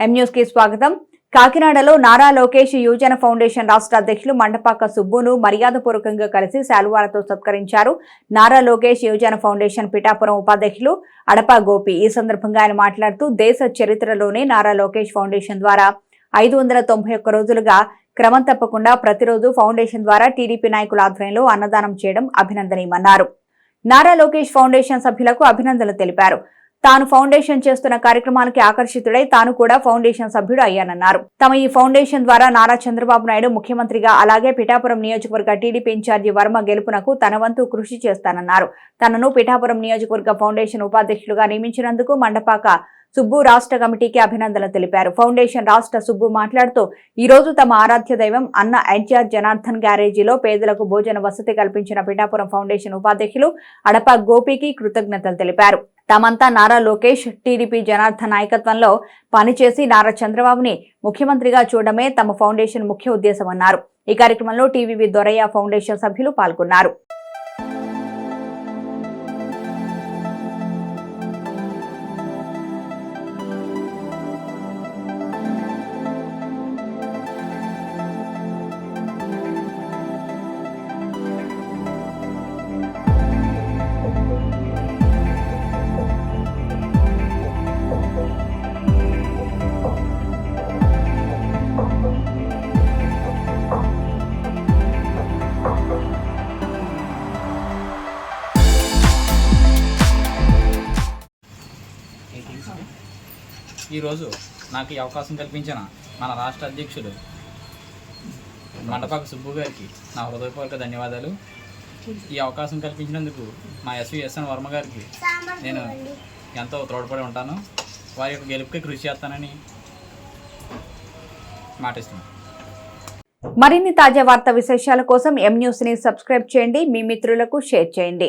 ఎం కి స్వాగతం. కాకినాడలో నారా లోకేష్ యువజన ఫౌండేషన్ రాష్ట్ర అధ్యక్షులు మండపాక సుబ్బును మర్యాదపూర్వకంగా కలిసి శాలువాలతో సత్కరించారు. నారా లోకేష్ యువజన ఫౌండేషన్ పిఠాపురం ఉపాధ్యక్షులు అడపా గోపి. ఈ సందర్భంగా ఆయన మాట్లాడుతూ దేశ చరిత్రలోనే నారా లోకేష్ ఫౌండేషన్ ద్వారా ఐదు వందల తొంభై ఒక్క రోజులుగా క్రమం తప్పకుండా ప్రతిరోజు ఫౌండేషన్ ద్వారా టీడీపీ నాయకుల ఆధ్వర్యంలో అన్నదానం చేయడం అభినందనీయమన్నారు. నారా లోకేష్ ఫౌండేషన్ సభ్యులకు అభినందనలు తెలిపారు. తాను ఫౌండేషన్ చేస్తున్న కార్యక్రమాలకి ఆకర్షితుడై తాను కూడా ఫౌండేషన్ సభ్యుడు అయ్యానన్నారు. తమ ఈ ఫౌండేషన్ ద్వారా నారా చంద్రబాబు నాయుడు ముఖ్యమంత్రిగా అలాగే పిఠాపురం నియోజకవర్గ టీడీపీ ఇన్ఛార్జి వర్మ గెలుపునకు తన వంతు కృషి చేస్తానన్నారు. తనను పిఠాపురం నియోజకవర్గ ఫౌండేషన్ ఉపాధ్యక్షులుగా నియమించినందుకు మండపాక సుబ్బు రాష్ట్ర కమిటీకి అభినందనలు తెలిపారు. ఫౌండేషన్ రాష్ట్ర సుబ్బు మాట్లాడుతూ ఈ రోజు తమ ఆరాధ్య దైవం అన్న ఎన్టీఆర్ జనార్దన్ గ్యారేజీలో పేదలకు భోజన వసతి కల్పించిన పిఠాపురం ఫౌండేషన్ ఉపాధ్యక్షులు అడప గోపికి కృతజ్ఞతలు తెలిపారు. తమంతా నారా లోకేష్ టీడీపీ జనార్దన్ నాయకత్వంలో పనిచేసి నారా చంద్రబాబుని ముఖ్యమంత్రిగా చూడడమే తమ ఫౌండేషన్ ముఖ్య ఉద్దేశమన్నారు. ఈ కార్యక్రమంలో టీవీవి దొరయ్య ఫౌండేషన్ సభ్యులు పాల్గొన్నారు. ఈరోజు నాకు ఈ అవకాశం కల్పించిన మన రాష్ట్ర అధ్యక్షుడు మండపాక సుబ్బు గారికి నా హృదయపూర్వక ధన్యవాదాలు. ఈ అవకాశం కల్పించినందుకు మా ఎస్విఎస్ఎన్ వర్మ గారికి నేను ఎంతో తోడ్పడి ఉంటాను. వారి యొక్క గెలుపుకి కృషి చేస్తానని మాటిస్తున్నాను. మరిన్ని తాజా వార్తా విశేషాల కోసం ఎం న్యూస్ని సబ్స్క్రైబ్ చేయండి. మీ మిత్రులకు షేర్ చేయండి.